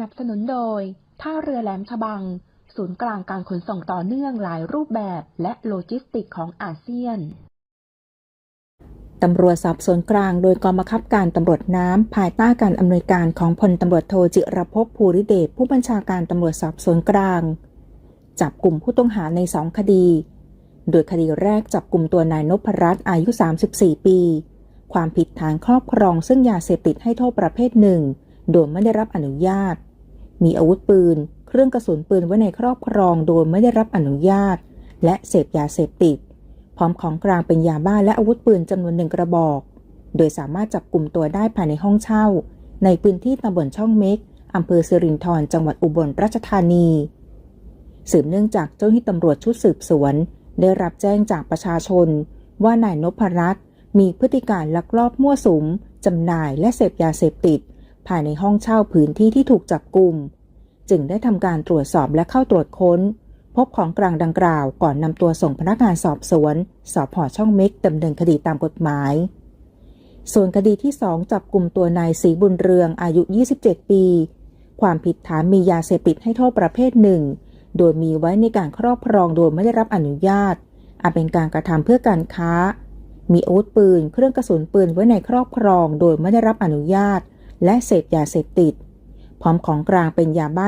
นับสนุนโดย ท่าเรือแหลมฉบัง ศูนย์กลางการขนส่งต่อเนื่องหลายรูปแบบและโลจิสติกของอาเซียนตำรวจสอบสวนกลางโดยกองบังคับการตำรวจน้ำภายใต้การอำนวยการของพลตำรวจโทจิรภพภูริเดชผู้บัญชาการตำรวจสอบสวนกลาง จับกลุ่มผู้ต้องหาในสองคดี โดยคดีแรกจับกลุ่มตัวนายนพรัตน์อายุ 34 ปี ความผิดฐานครอบครองซึ่งยาเสพติดให้โทษประเภทหนึ่ง โดยไม่ได้รับอนุญาต มีอาวุธปืน เครื่องกระสุนปืนไว้ในครอบครองโดยไม่ได้รับอนุญาต และเสพยาเสพติด พร้อมของกลางเป็นยาบ้าและอาวุธปืนจำนวนหนึ่งกระบอก โดยสามารถจับกลุ่มตัวได้ภายในห้องเช่า ในพื้นที่ตำบลช่องเม็กอำเภอสิรินธรจังหวัดอุบลราชธานี สืบเนื่องจากเจ้าหน้าที่ตำรวจชุดสืบสวน ได้รับแจ้งจากประชาชน ว่านายนพรัตน์มีพฤติการลักลอบมั่วสุมจำหน่ายและเสพยาเสพติด ภายในห้องเช่าพื้นที่ที่ถูกจับกลุ่ม จึงได้ทำการตรวจสอบและเข้าตรวจค้น พบของกลางดังกล่าวก่อนนำตัวส่งพนักงานสอบสวนสพช่องเม็กดำเนินคดีตามกฎหมาย ส่วนคดีที่2จับกลุ่มตัวนายศรีบุญเรืองอายุ 27 ปี ความผิดฐานมียาเสพติดให้โทษประเภทหนึ่ง โดยมีไว้ในการครอบครองโดยไม่ได้รับอนุญาตอาจเป็นการกระทำเพื่อการค้า มีอาวุธปืน เครื่องกระสุนปืนไว้ในครอบครอง โดยไม่ได้รับอนุญาต และเสพยาเสพติด พร้อมของกลางเป็นยาบ้า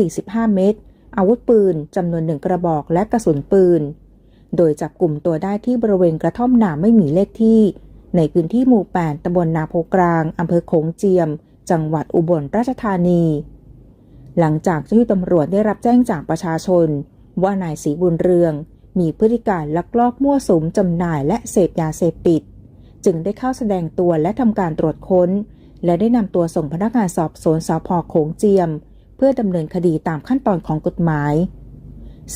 145 เม็ด อาวุธปืนจำนวนหนึ่งกระบอกและกระสุนปืน โดยจับกลุ่มตัวได้ที่บริเวณกระท่อมหนาไม่มีเลขที่ ในพื้นที่หมู่ 8ตำบลนาโพกลางอำเภอโขงเจียม จังหวัดอุบลราชธานี หลังจากเจ้าหน้าที่ตำรวจได้รับแจ้งจากประชาชน ว่านายศรีบุญเรือง มีพฤติการลักลอบมั่วสุมจำหน่ายและเสพยาเสพติด จึงได้เข้าแสดงตัวและทำการตรวจค้น และได้นำตัวส่งพนักงานสอบสวนสพโขงเจียม เพื่อดำเนินคดีตามขั้นตอนของกฎหมาย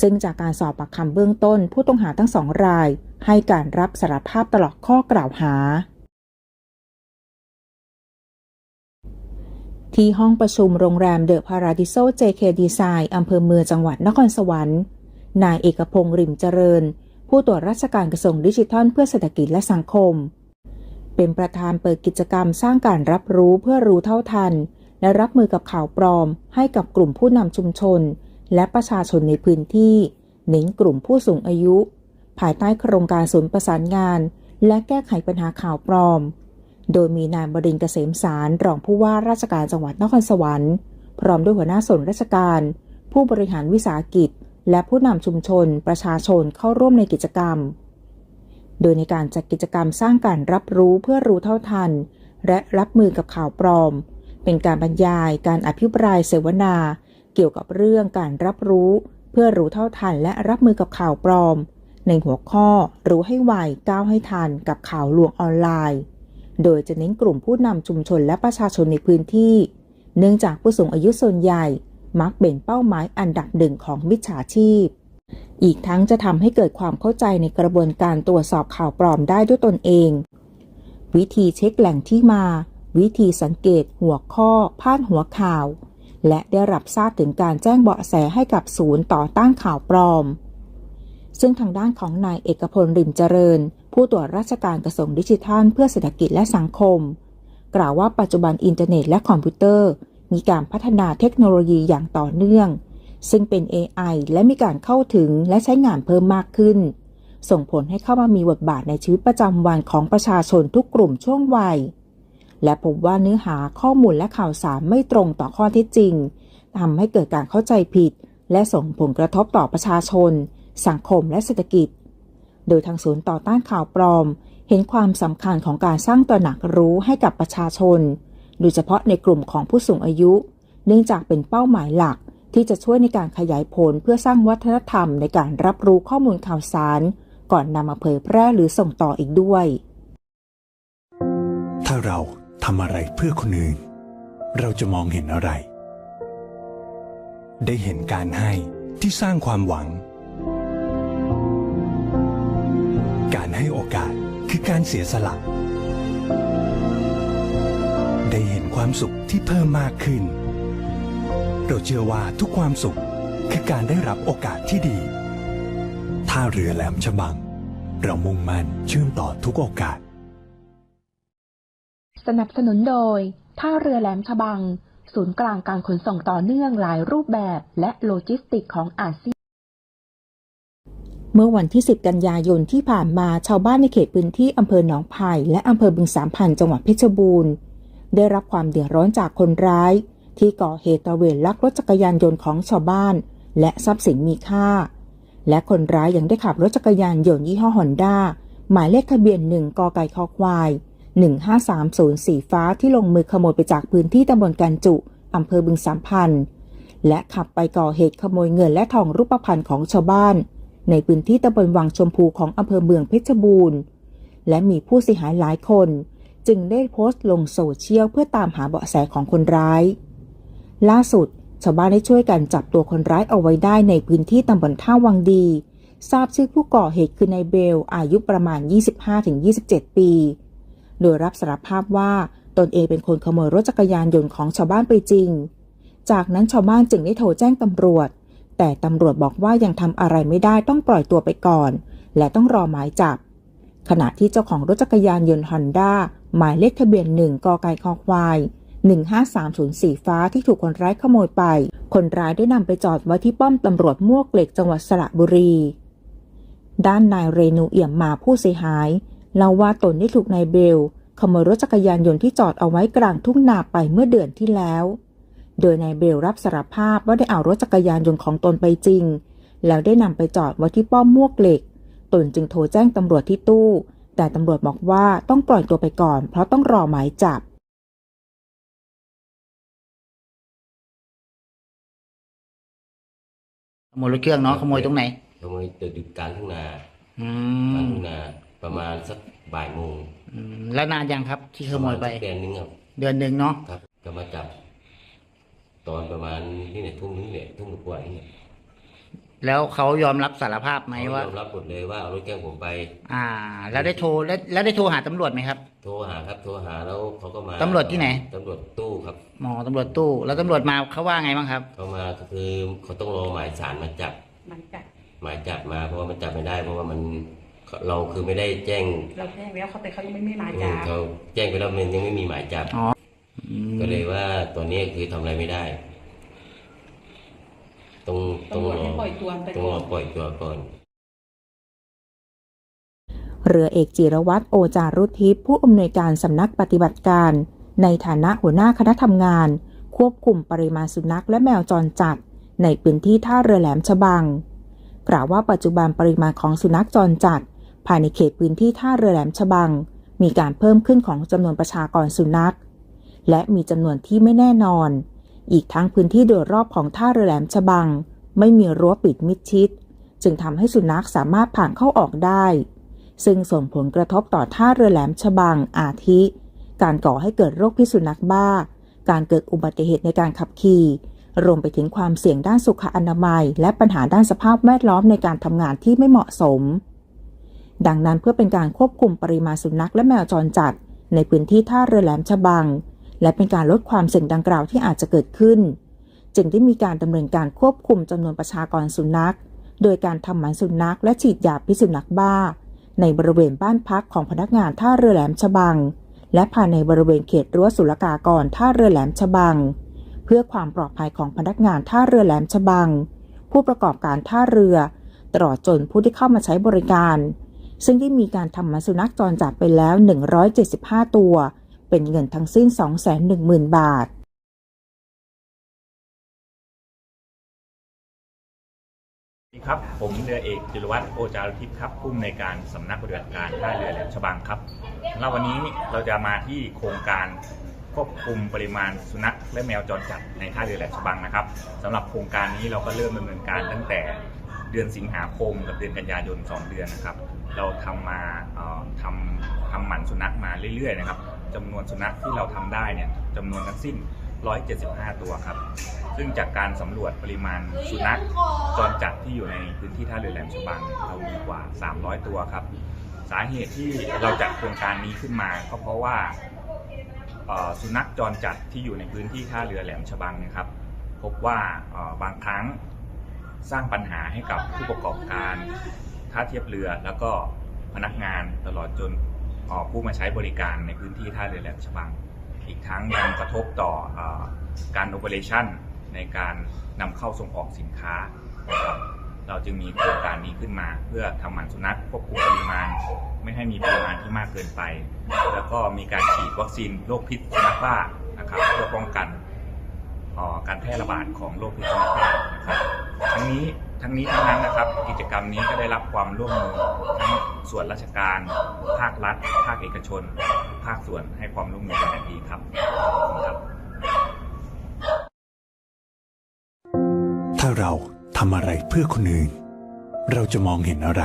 ซึ่งจากการสอบปากคำเบื้องต้นผู้ต้องหาทั้งสองราย ให้การรับสารภาพตลอดข้อกล่าวหา ที่ห้องประชุมโรงแรมเดอะพาราดิโซเจเคดีไซน์อำเภอเมืองจังหวัดนครสวรรค์นายเอกพงษ์ริมเจริญ ผู้ตรวจราชการกระทรวงดิจิทัลเพื่อเศรษฐกิจและสังคม เป็นประธานเปิดกิจกรรมสร้างการรับรู้เพื่อรู้เท่าทัน และรับมือกับข่าวปลอม ให้กับกลุ่มผู้นำชุมชน และประชาชนในพื้นที่ เน้นกลุ่มผู้สูงอายุ ภายใต้โครงการศูนย์ประสานงาน และแก้ไขปัญหาข่าวปลอม โดยมีนายบดินเกษมสารรองผู้ว่าราชการจังหวัดนครสวรรค์พร้อมด้วยหัวหน้าส่วนราชการ ผู้บริหารวิสาหกิจ และผู้นำชุมชน ประชาชนเข้าร่วมในกิจกรรม โดยในการจัดกิจกรรมสร้างการรับรู้เพื่อรู้เท่าทัน และรับมือกับข่าวปลอม เป็นการบรรยายการอภิปรายเสวนา เกี่ยวกับเรื่องการรับรู้ เพื่อรู้เท่าทันและรับมือกับข่าวปลอม ในหัวข้อรู้ให้ไวก้าวให้ทันกับข่าวลวงออนไลน์ โดยจะเน้นกลุ่มผู้นำชุมชนและประชาชนในพื้นที่ เนื่องจากผู้สูงอายุส่วนใหญ่ มักเป็นเป้าหมายอันดับหนึ่งของมิจฉาชีพ อีกทั้งจะทำให้เกิดความเข้าใจในกระบวนการตรวจสอบข่าวปลอมได้ด้วยตนเอง วิธีเช็คแหล่งที่มา วิธีสังเกต หัวข้อ พาดหัวข่าว และได้รับทราบถึงการแจ้งเบาะแสให้กับศูนย์ต่อต้านข่าวปลอม ซึ่งทางด้านของนายเอกพลริมเจริญ ผู้ตรวจราชการกระทรวงดิจิทัล เพื่อเศรษฐกิจและสังคม กล่าวว่าปัจจุบันอินเทอร์เน็ตและคอมพิวเตอร์ มีการพัฒนาเทคโนโลยีอย่างต่อเนื่อง ซึ่งเป็น AI และมีการเข้าถึงและใช้งานเพิ่มมากขึ้น ส่งผลให้เข้ามามีบทบาทในชีวิตประจำวันของประชาชนทุกกลุ่มช่วงวัย และพบว่าเนื้อหาข้อมูลและข่าวสารไม่ตรงต่อข้อเท็จจริงทำให้เกิดการเข้าใจผิด และส่งผลกระทบต่อประชาชน สังคมและเศรษฐกิจ โดยทางศูนย์ต่อต้านข่าวปลอม เห็นความสำคัญของการสร้างตระหนักรู้ให้กับประชาชน โดยเฉพาะในกลุ่มของผู้สูงอายุ เนื่องจากเป็นเป้าหมายหลัก ที่จะช่วยในการขยายผลเพื่อสร้างวัฒนธรรมในการรับรู้ข้อมูลข่าวสาร ก่อนนำมาเผยแพร่หรือส่งต่ออีกด้วย ถ้าเราทำอะไรเพื่อคนอื่น เราจะมองเห็นอะไร ได้เห็นการให้ที่สร้างความหวัง การให้โอกาสคือการเสียสละ ได้เห็นความสุขที่เพิ่มมากขึ้น เราเชื่อว่าทุกความสุขคือการได้รับโอกาสที่ดี ท่าเรือแหลมฉบัง เรามุ่งมั่นเชื่อมต่อทุกโอกาส สนับสนุนโดย ท่าเรือแหลมฉบัง ศูนย์กลางการขนส่งต่อเนื่องหลายรูปแบบและโลจิสติกของอาเซียนเมื่อวันที่ 10 กันยายนที่ผ่านมาชาวบ้านในเขตพื้นที่อำเภอหนองไผ่และอำเภอบึงสามพันจังหวัดเพชรบูรณ์ ได้รับความเดือดร้อนจากคนร้าย ที่ก่อเหตุตระเวนลักรถจักรยานยนต์ของชาวบ้าน และทรัพย์สินมีค่า และคนร้ายยังได้ขับรถจักรยานยนต์ยี่ห้อฮอนด้าหมายเลขทะเบียน1กไก่คอควาย15304สีฟ้าที่ลงมือขโมยไปจากพื้นที่ตำบลกันจุอำเภอบึงสามพันและขับไปก่อเหตุขโมยเงินและทองรูปพรรณของชาวบ้าน ในพื้นที่ตำบลวังชมพูของอำเภอเมืองเพชรบูรณ์ และมีผู้เสียหายหลายคน จึงได้โพสต์ลงโซเชียลเพื่อตามหาเบาะแสของคนร้าย ล่าสุด ชาวบ้านได้ช่วยกันจับตัวคนร้ายเอาไว้ได้ในพื้นที่ตำบลท่าวังดี ทราบชื่อผู้ก่อเหตุคือนายเบล อายุประมาณ 25-27 ปี โดยรับสารภาพว่าตนเองเป็นคนขโมยรถจักรยานยนต์ของชาวบ้านไปจริง จากนั้นชาวบ้านจึงได้โทรแจ้งตำรวจ แต่ตำรวจบอกว่ายังทำอะไรไม่ได้ต้องปล่อยตัวไปก่อน และต้องรอหมายจับ ขณะที่เจ้าของรถจักรยานยนต์ฮอนด้าหมายเลขทะเบียนหนึ่งกไก่คอควาย 15304สีฟ้าที่ถูกคนร้ายขโมยไป คนร้ายได้นำไปจอดไว้ที่ป้อมตำรวจมวกเหล็กจังหวัดสระบุรี ด้านนายเรนูเอี่ยมมาผู้เสียหายเล่าว่าตนได้ถูกนายเบล ขโมยรถจักรยานยนต์ที่จอดเอาไว้กลางทุ่งนาไปเมื่อเดือนที่แล้ว โดยนายเบลรับสารภาพว่าได้เอารถจักรยานยนต์ของตนไปจริง แล้วได้นำไปจอดไว้ที่ป้อมมวกเหล็ก ตนจึงโทรแจ้งตำรวจที่ตู้ แต่ตำรวจบอกว่าต้องปล่อยตัวไปก่อน เพราะต้องรอหมายจับ ขโมยรถเครื่องเนาะขโมยตรงไหนขโมยตึกอยู่กลางทุ่งนาอืกลางมทุ่งนาประมาณสักบ่ายโมงอืมแล้วนานยังครับ ที่ขโมยไประาณสักเดือนนึงครับ เดือนหนึ่งเนาะ ครับก็มาจับ ตอนประมาณนี่เนี่ยทุ่มนึงเนี่ยทุ่มกว่าๆนี่เนี่ย แล้วเขายอมรับสารภาพไหมเขาว่า ยอมรับหมดเลยว่าเอารถแกล้งผมไป อ่า แล้วได้โทรแล้วแล้วได้โทรหาตำรวจไหมครับ โทรหาครับโทรหาแล้วเขาก็มาตำรวจที่ไหน ตำรวจตู้ครับหมอตำรวจตู้ แล้วตำรวจมาเขาว่าไงบ้างครับ เขามาก็คือเขาต้องรอหมายสารมาจับ มันจัดหมายจับมาเพราะว่ามันจับไม่ได้เพราะว่ามันเราคือไม่ได้แจ้งเราแจ้งแล้วเขาแต่เขายังไม่ไม่มาอืจัมบเขาแจ้งไปแล้วมันยังไม่มีหมายจับ อ๋ออืมก็เลยว่าตอนนี้คือทำอะไรไม่ได้ ต้องต้องตำรวจรอให้ปล่อยตัวไปต้องก่รออนปล่อยตัวก่อนเรือเอกจิรวัตรโอจารุทิพย์ผู้อำนวยการสำนักปฏิบัติการ ในฐานะหัวหน้าคณะทำงาน ควบคุมปริมาณสุนัขและแมวจรจัด ในพื้นที่ท่าเรือแหลมฉบังกล่าวว่าปัจจุบันปริมาณของสุนัขจรจัด ภายในเขตพื้นที่ท่าเรือแหลมฉบัง มีการเพิ่มขึ้นของจำนวนประชากรสุนัข และมีจำนวนที่ไม่แน่นอน อีกทั้งพื้นที่โดยรอบของท่าเรือแหลมฉบัง ไม่มีรั้วปิดมิดชิด จึงทำให้สุนัขสามารถผ่านเข้าออกได้ ซึ่งส่งผลกระทบต่อท่าเรือแหลมฉบังอาทิ การก่อให้เกิดโรคพิษสุนัขบ้า การเกิดอุบัติเหตุในการขับขี่ รวมไปถึงความเสี่ยงด้านสุขอนามัย และปัญหาด้านสภาพแวดล้อมในการทำงานที่ไม่เหมาะสม ดังนั้นเพื่อเป็นการควบคุมปริมาณสุนัขและแมวจรจัด ในพื้นที่ท่าเรือแหลมฉบัง และเป็นการลดความเสี่ยงดังกล่าวที่อาจจะเกิดขึ้น จึงได้มีการดำเนินการควบคุมจำนวนประชากรสุนัข โดยการทำหมันสุนัขและฉีดยาพิษสุนัขบ้า ในบริเวณบ้านพักของพนักงานท่าเรือแหลมฉบัง และภายในบริเวณเขตรั้วศุลกากรท่าเรือแหลมฉบัง เพื่อความปลอดภัยของพนักงานท่าเรือแหลมฉบัง ผู้ประกอบการท่าเรือ ตลอดจนผู้ที่เข้ามาใช้บริการ ซึ่งได้มีการทำหมันสุนัขจรจัดไปแล้ว 175 ตัว เป็นเงินทั้งสิ้น 210,000 บาทสวัสดีครับ ผมเรือเอกจิรวัตรโอจารุทิพย์ครับผู้อำนวยการสำนักปฏิบัติการท่าเรือแหลมฉบังครับแล้ววันนี้เราจะมาที่โครงการควบคุมปริมาณสุนัขและแมวจรจัดในท่าเรือแหลมฉบังนะครับสำหรับโครงการนี้เราก็เริ่มดำเนินการตั้งแต่เดือนสิงหาคมกับเดือนกันยายน 2 เดือนนะครับ เราทำมาเอ่อทำทำหมันสุนัขมาเรื่อยๆนะครับ จำนวนสุนัขที่เราทำได้เนี่ยจำนวนทั้งสิ้น 175 ตัวครับ ซึ่งจากการสำรวจปริมาณสุนัขจรจัดที่อยู่ในพื้นที่ท่าเรือแหลมฉบังเรามีกว่า 300 ตัวครับ สาเหตุที่เราจัดโครงการนี้ขึ้นมาก็เพราะว่าสุนัขจรจัดที่อยู่ในพื้นที่ท่าเรือแหลมฉบังนะครับ พบว่าบางครั้งสร้างปัญหาให้กับผู้ประกอบการท่าเทียบเรือแล้วก็พนักงานตลอดจน ผู้มาใช้บริการในพื้นที่ท่าเรือแหลมฉบัง อีกทั้งยังกระทบต่ออการโอเปอเรชั่นในการนำเข้าส่งออกสินค้านะครับเราจึงมีโครงการนี้ขึ้นมา เพื่อทำหมันสุนัขควบคุมปริมาณ ไม่ให้มีปริมาณที่มากเกินไป แล้วก็มีการฉีดวัคซีนโรคพิษสุนัขบ้านะครับเพื่อป้องกันการแพร่ระบาดของโรคพิษสุนัขบ้านะครับ ทั้งนี้ ทั้งนี้ทั้งนั้นนะครับ กิจกรรมนี้ก็ได้รับความร่วมมือทั้งส่วนราชการ ภาครัฐ ภาคเอกชน ภาคส่วนให้ความร่วมมือเป็นอย่างดีครับขอบคุณครับ ถ้าเราทำอะไรเพื่อคนอื่น เราจะมองเห็นอะไร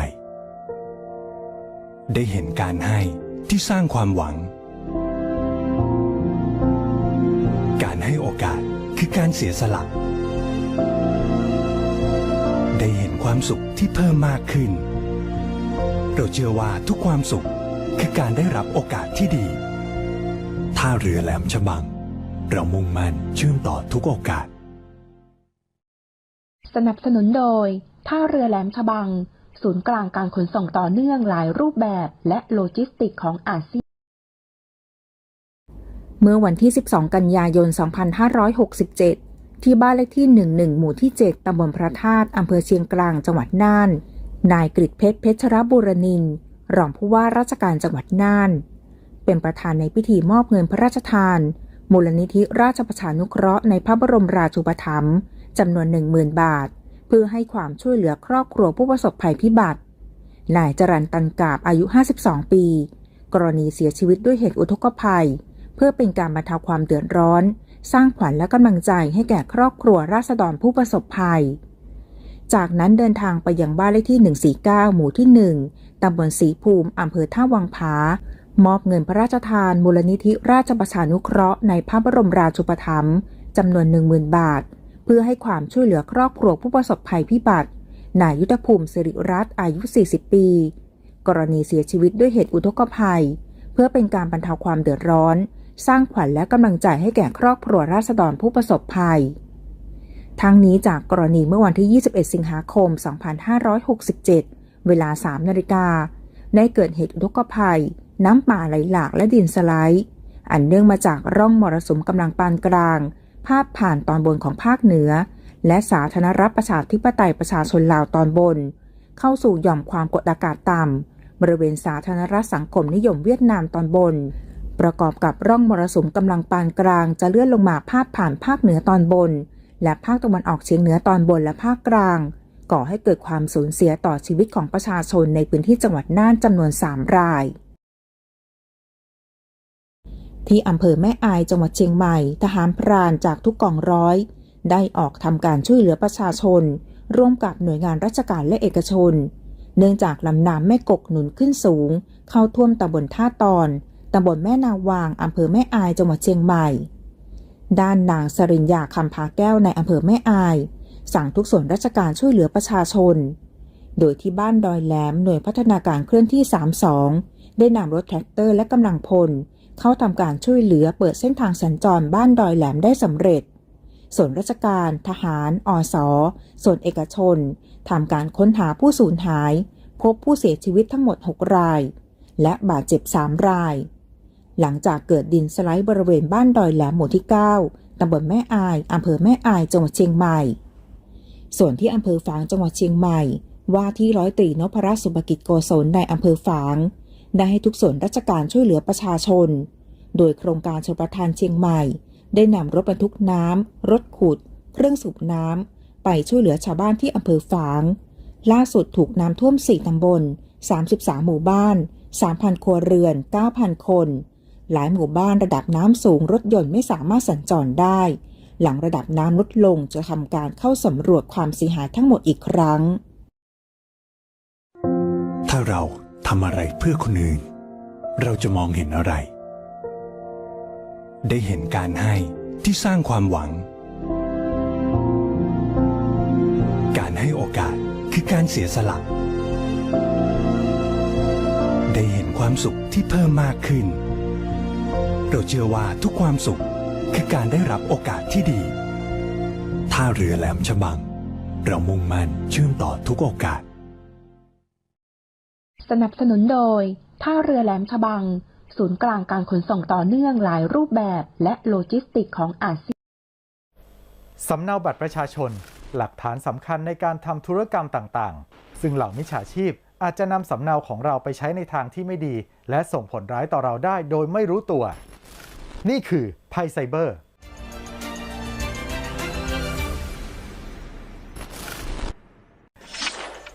ได้เห็นการให้ที่สร้างความหวัง การให้โอกาสคือการเสียสละ ความสุขที่เพิ่มมากขึ้น เราเชื่อว่าทุกความสุขคือการได้รับโอกาสที่ดีท่าเรือแหลมฉบัง เรามุ่งมั่นเชื่อมต่อทุกโอกาส สนับสนุนโดย ท่าเรือแหลมฉบัง ศูนย์กลางการขนส่งต่อเนื่องหลายรูปแบบและโลจิสติกของอาเซียนเมื่อวันที่ 12 กันยายน 2567 ที่บ้านเลขที่ 11 หมู่ที่ 7 ตำบลพระธาตุอำเภอเชียงกลางจังหวัดน่าน นายกฤษเพชรเพชรบุรนินทร์รองผู้ว่าราชการจังหวัดน่าน เป็นประธานในพิธีมอบเงินพระราชทาน มูลนิธิราชประชานุเคราะห์ในพระบรมราชูปถัมภ์จำนวน 10,000 บาท เพื่อให้ความช่วยเหลือครอบครัวผู้ประสบภัยพิบัติ นายจรันตันกาบอายุ 52 ปี กรณีเสียชีวิตด้วยเหตุอุทกภัย เพื่อเป็นการบรรเทาความเดือดร้อน สร้างขวัญและกำลังใจให้แก่ครอบครัวราษฎรผู้ประสบภัย จากนั้นเดินทางไปยังบ้านเลขที่ 149 หมู่ที่ 1 ตำบลศรีภูมิอำเภอท่าวังผามอบเงินพระราชทานมูลนิธิราชประชานุเคราะห์ในพระบรมราชูปถัมภ์จำนวน 10,000 บาท เพื่อให้ความช่วยเหลือครอบครัวผู้ประสบภัยพิบัติ นายยุทธภูมิสิริรัตน์อายุ 40 ปี กรณีเสียชีวิตด้วยเหตุอุทกภัย เพื่อเป็นการบรรเทาความเดือดร้อน สร้างขวัญและกำลังใจให้แก่ครอบครัวราษฎรผู้ประสบภัย ทั้งนี้จากกรณีเมื่อวันที่ 21 สิงหาคม 2567 เวลา 3 นาฬิกา ได้เกิดเหตุอุทกภัย น้ำป่าไหลหลากและดินสไลด์ อันเนื่องมาจากร่องมรสุมกำลังปานกลางพาดผ่านตอนบนของภาคเหนือ และสาธารณรัฐประชาธิปไตยประชาชนลาวตอนบน เข้าสู่หย่อมความกดอากาศต่ำบริเวณสาธารณรัฐสังคมนิยมเวียดนามตอนบน ประกอบกับร่องมรสุมกำลังปานกลางจะเลื่อนลงมาพาดผ่านภาคเหนือตอนบน และภาคตะวันออกเฉียงเหนือตอนบนและภาคกลาง ก่อให้เกิดความสูญเสียต่อชีวิตของประชาชนในพื้นที่จังหวัดน่านจำนวน 3 ราย ที่อำเภอแม่อายจังหวัดเชียงใหม่ ทหารพรานจากทุกกองร้อย ได้ออกทำการช่วยเหลือประชาชน ร่วมกับหน่วยงานราชการและเอกชน เนื่องจากลำน้ำแม่กกหนุนขึ้นสูง เข้าท่วมตำบลท่าตอน ตำบลแม่นาวางอำเภอแม่อายจังหวัดเชียงใหม่ ด้านนางสริญญาคำพาแก้วในอำเภอแม่อาย สั่งทุกส่วนราชการช่วยเหลือประชาชน โดยที่บ้านดอยแหลมหน่วยพัฒนาการเคลื่อนที่ 32 ได้นำรถแทรกเตอร์และกำลังพล เข้าทำการช่วยเหลือเปิดเส้นทางสัญจรบ้านดอยแหลมได้สำเร็จส่วนราชการ ทหาร อสส่วนเอกชน ทำการค้นหาผู้สูญหาย พบผู้เสียชีวิตทั้งหมด 6 ราย และบาดเจ็บ 3 ราย หลังจากเกิดดินสไลด์บริเวณบ้านดอยแหลมหมู่ที่ 9 ตำบลแม่อาย อำเภอแม่อาย จังหวัดเชียงใหม่ ส่วนที่อำเภอฝาง จังหวัดเชียงใหม่ ว่าที่ร้อยตรีนพรัตน์สุภกิจโกศลในอำเภอฝาง ได้ให้ทุกส่วนราชการช่วยเหลือประชาชน โดยโครงการชลประทานเชียงใหม่ ได้นำรถบรรทุกน้ำ รถขุด เครื่องสูบน้ำ ไปช่วยเหลือชาวบ้านที่อำเภอฝาง ล่าสุดถูกน้ำท่วม 4 ตำบล 33 หมู่บ้าน 3,000 ครัวเรือน 9,000 คน หลายหมู่บ้านระดับน้ำสูงรถยนต์ไม่สามารถสัญจรได้ หลังระดับน้ำลดลงจะทำการเข้าสำรวจความเสียหายทั้งหมดอีกครั้ง ถ้าเราทำอะไรเพื่อคนอื่น เราจะมองเห็นอะไร ได้เห็นการให้ที่สร้างความหวัง การให้โอกาสคือการเสียสละ ได้เห็นความสุขที่เพิ่มมากขึ้น เราเชื่อว่าทุกความสุขคือการได้รับโอกาสที่ดี ท่าเรือแหลมฉบัง เรามุ่งมั่นเชื่อมต่อทุกโอกาส สนับสนุนโดย ท่าเรือแหลมฉบัง ศูนย์กลางการขนส่งต่อเนื่องหลายรูปแบบและโลจิสติกของอาเซียนสำเนาบัตรประชาชน หลักฐานสำคัญในการทำธุรกรรมต่างๆ ซึ่งเหล่ามิจฉาชีพอาจจะนำสำเนาของเราไปใช้ในทางที่ไม่ดี และส่งผลร้ายต่อเราได้โดยไม่รู้ตัว นี่คือภัยไซเบอร์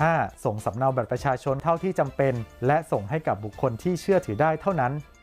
5. ส่งสำเนาบัตรประชาชนเท่าที่จำเป็น และส่งให้กับบุคคลที่เชื่อถือได้เท่านั้น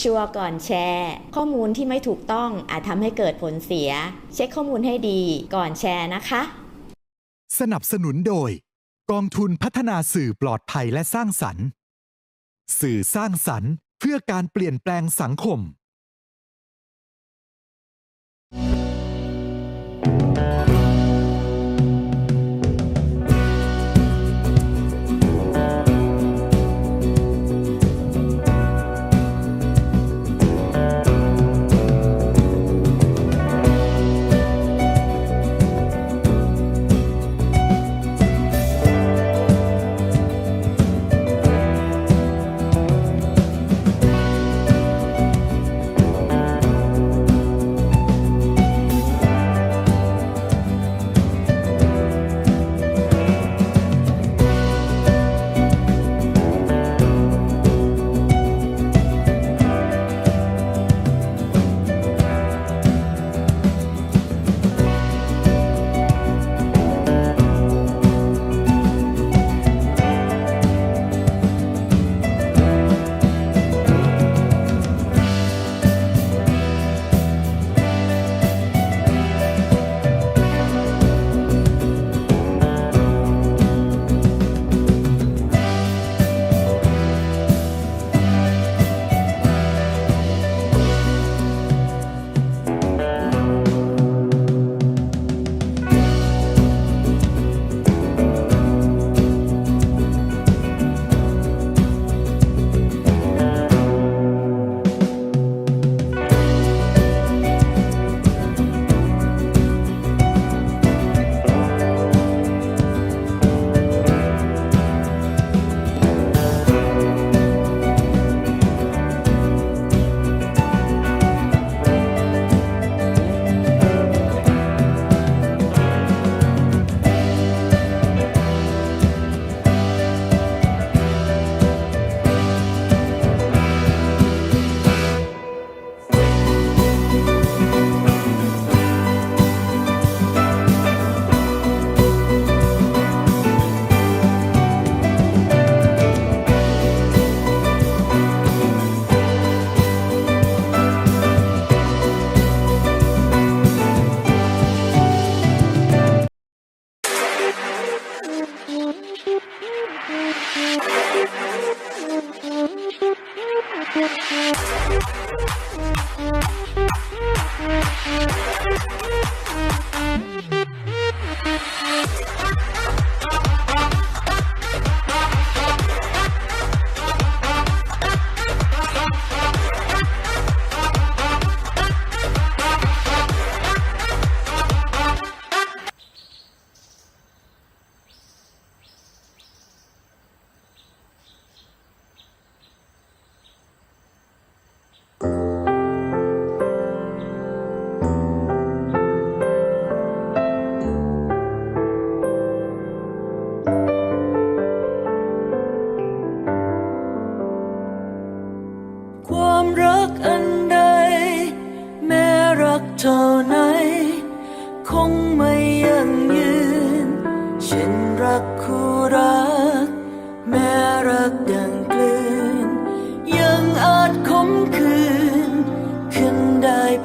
ชัวร์ก่อนแชร์ ข้อมูลที่ไม่ถูกต้องอาจทำให้เกิดผลเสีย เช็คข้อมูลให้ดีก่อนแชร์นะคะ สนับสนุนโดย กองทุนพัฒนาสื่อปลอดภัยและสร้างสรรค์ สื่อสร้างสรรค์ เพื่อการเปลี่ยนแปลงสังคมความ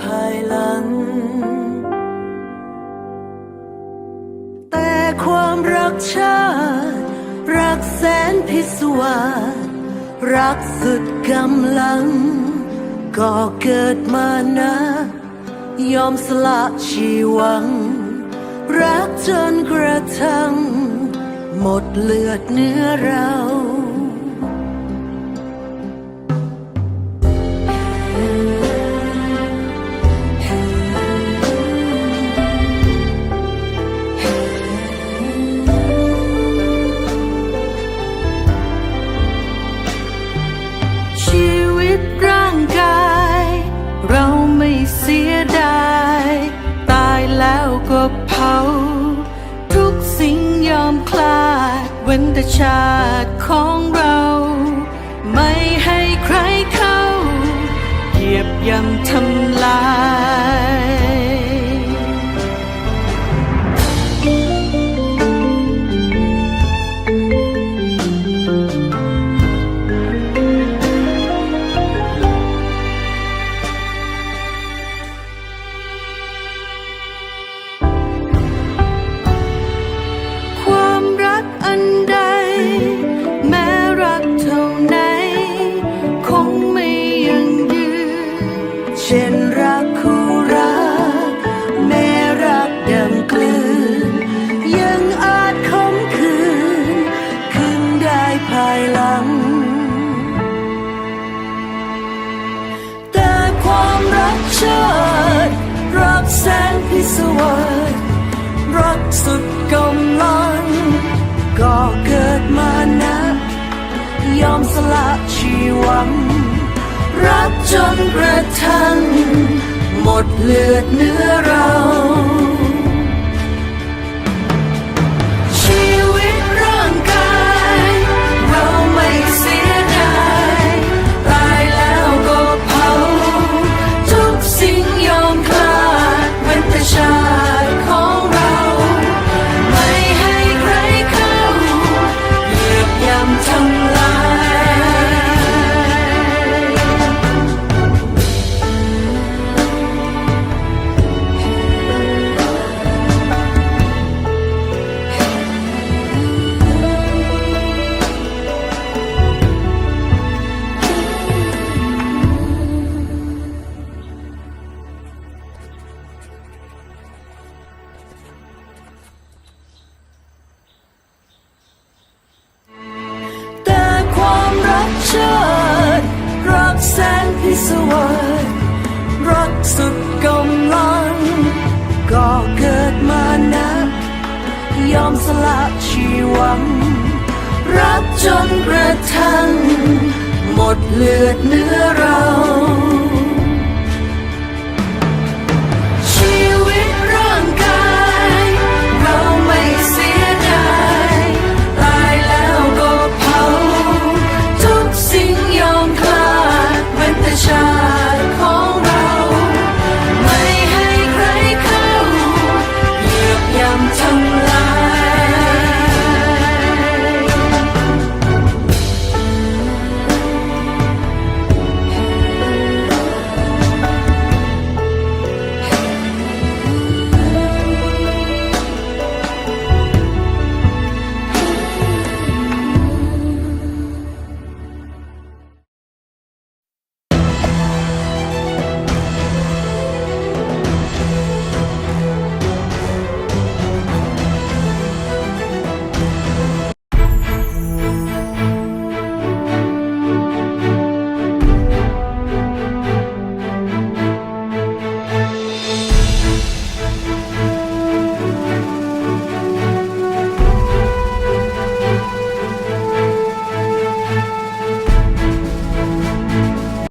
ภายหลัง แต่ความรักชาติ รักแสนพิศวาสรักสุดกำลัง ก็เกิดมานะ ยอมสละชีวัง รักจนกระทั่ง หมดเลือดเนื้อเรา ชาติของเรา ไม่ให้ใครเข้า เหยียบย่ำทำลาย แสนพิศวงรักสุดกำลัง ก็เกิดมานะ ยอมสละชีวัง รักจนกระทั่งหมดเลือดเนื้อเรา